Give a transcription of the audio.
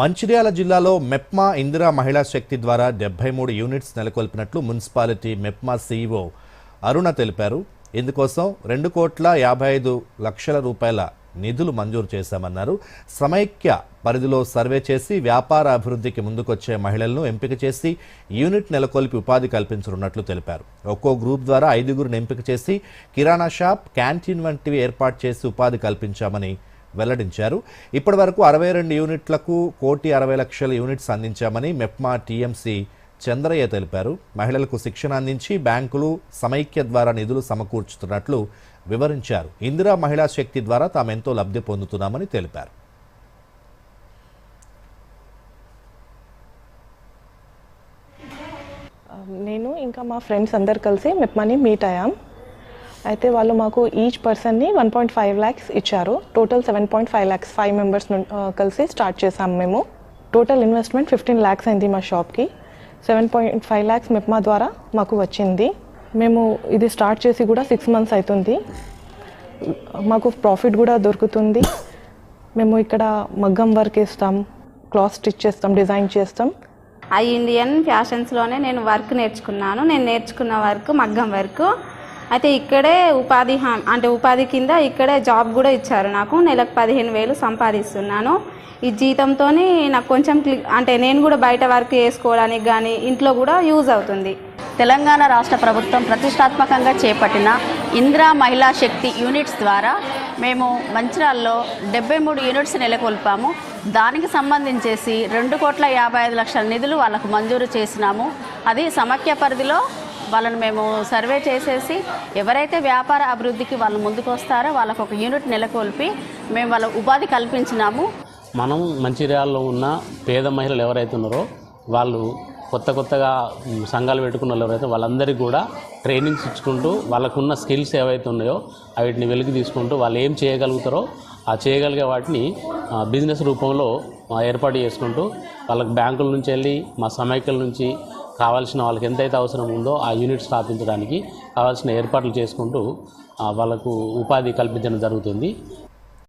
మంచిర్యాల జిల్లాలో మెప్మా ఇందిరా మహిళా శక్తి ద్వారా డెబ్బై మూడు యూనిట్స్ నెలకొల్పినట్లు మున్సిపాలిటీ మెప్మా సీఈఓ అరుణ తెలిపారు. ఇందుకోసం రెండు కోట్ల యాభై ఐదు లక్షల రూపాయల నిధులు మంజూరు చేశామన్నారు. సమైక్య పరిధిలో సర్వే చేసి వ్యాపార అభివృద్ధికి ముందుకొచ్చే మహిళలను ఎంపిక చేసి యూనిట్ నెలకొల్పి ఉపాధి కల్పించనున్నట్లు తెలిపారు. ఒక్కో గ్రూప్ ద్వారా ఐదుగురిని ఎంపిక చేసి కిరాణా షాప్ క్యాంటీన్ వంటివి ఏర్పాటు చేసి ఉపాధి కల్పించామని వెల్లడించారు. ఇప్పటి వరకు అరవై రెండు యూనిట్లకు కోటి అరవై లక్షల యూనిట్స్ అందించామని మెప్మా టీఎంసీ చంద్రయ్య తెలిపారు. మహిళలకు శిక్షణ అందించి బ్యాంకులు సమైక్య ద్వారా నిధులు సమకూర్చుతున్నట్లు వివరించారు. ఇందిరా మహిళా శక్తి ద్వారా తామెంతో లబ్ధి పొందుతున్నామని తెలిపారు. నేను ఇంకా మా ఫ్రెండ్స్ అందరు కలిసి మెప్మాని మీట్ అయ్యాం. అయితే వాళ్ళు మాకు ఈచ్ పర్సన్ని వన్ పాయింట్ ఫైవ్ ల్యాక్స్ ఇచ్చారు. Total seven point five lakhs five members కలిసి స్టార్ట్ చేసాము మేము. టోటల్ ఇన్వెస్ట్మెంట్ ఫిఫ్టీన్ ల్యాక్స్ అయింది మా షాప్కి seven point five lakhs MEPMA ద్వారా మాకు వచ్చింది. మేము ఇది స్టార్ట్ చేసి కూడా సిక్స్ మంత్స్ అవుతుంది మాకు ప్రాఫిట్ కూడా దొరుకుతుంది. మేము ఇక్కడ మగ్గం వర్క్ వేస్తాం క్లాత్ స్టిచ్ చేస్తాం డిజైన్ చేస్తాం. ఆ ఇండియన్ ఫ్యాషన్స్లోనే నేను వర్క్ నేర్చుకున్నాను. నేను నేర్చుకున్న వర్క్ మగ్గం వర్క్ అయితే ఇక్కడే ఉపాధి హామీ అంటే ఉపాధి కింద ఇక్కడే జాబ్ కూడా ఇచ్చారు నాకు. నెలకు పదిహేను వేలు సంపాదిస్తున్నాను. ఈ జీతంతో నాకు కొంచెం అంటే నేను కూడా బయట వర్క్ చేసుకోవడానికి కానీ ఇంట్లో కూడా యూజ్ అవుతుంది. తెలంగాణ రాష్ట్ర ప్రభుత్వం ప్రతిష్టాత్మకంగా చేపట్టిన ఇందిరా మహిళా శక్తి యూనిట్స్ ద్వారా మేము మంచిరాల్లో డెబ్బై మూడు యూనిట్స్ నెలకొల్పాము. దానికి సంబంధించేసి రెండు కోట్ల యాభై ఐదు లక్షల నిధులు వాళ్ళకు మంజూరు చేసినాము. అది సమాఖ్య పరిధిలో వాళ్ళని మేము సర్వే చేసేసి ఎవరైతే వ్యాపార అభివృద్ధికి వాళ్ళు ముందుకు వస్తారో వాళ్ళకు ఒక యూనిట్ నెలకొల్పి మేము వాళ్ళ ఉపాధి కల్పించినాము. మనం మంచిర్యాలలో ఉన్న పేద మహిళలు ఎవరైతే ఉన్నారో వాళ్ళు కొత్త కొత్తగా సంఘాలు పెట్టుకున్న వాళ్ళు ఎవరైతే వాళ్ళందరికీ కూడా ట్రైనింగ్స్ ఇచ్చుకుంటూ వాళ్ళకున్న స్కిల్స్ ఏవైతే ఉన్నాయో వాటిని వెలికి తీసుకుంటూ వాళ్ళు ఏం చేయగలుగుతారో ఆ చేయగలిగే వాటిని బిజినెస్ రూపంలో ఏర్పాటు చేసుకుంటూ వాళ్ళకి బ్యాంకుల నుంచి వెళ్ళి మా సమైక్యల నుంచి కావాల్సిన వాళ్ళకి ఎంతైతే అవసరం ఉందో ఆ యూనిట్ స్థాపించడానికి కావాల్సిన ఏర్పాట్లు చేసుకుంటూ వాళ్ళకు ఉపాధి కల్పించడం జరుగుతుంది.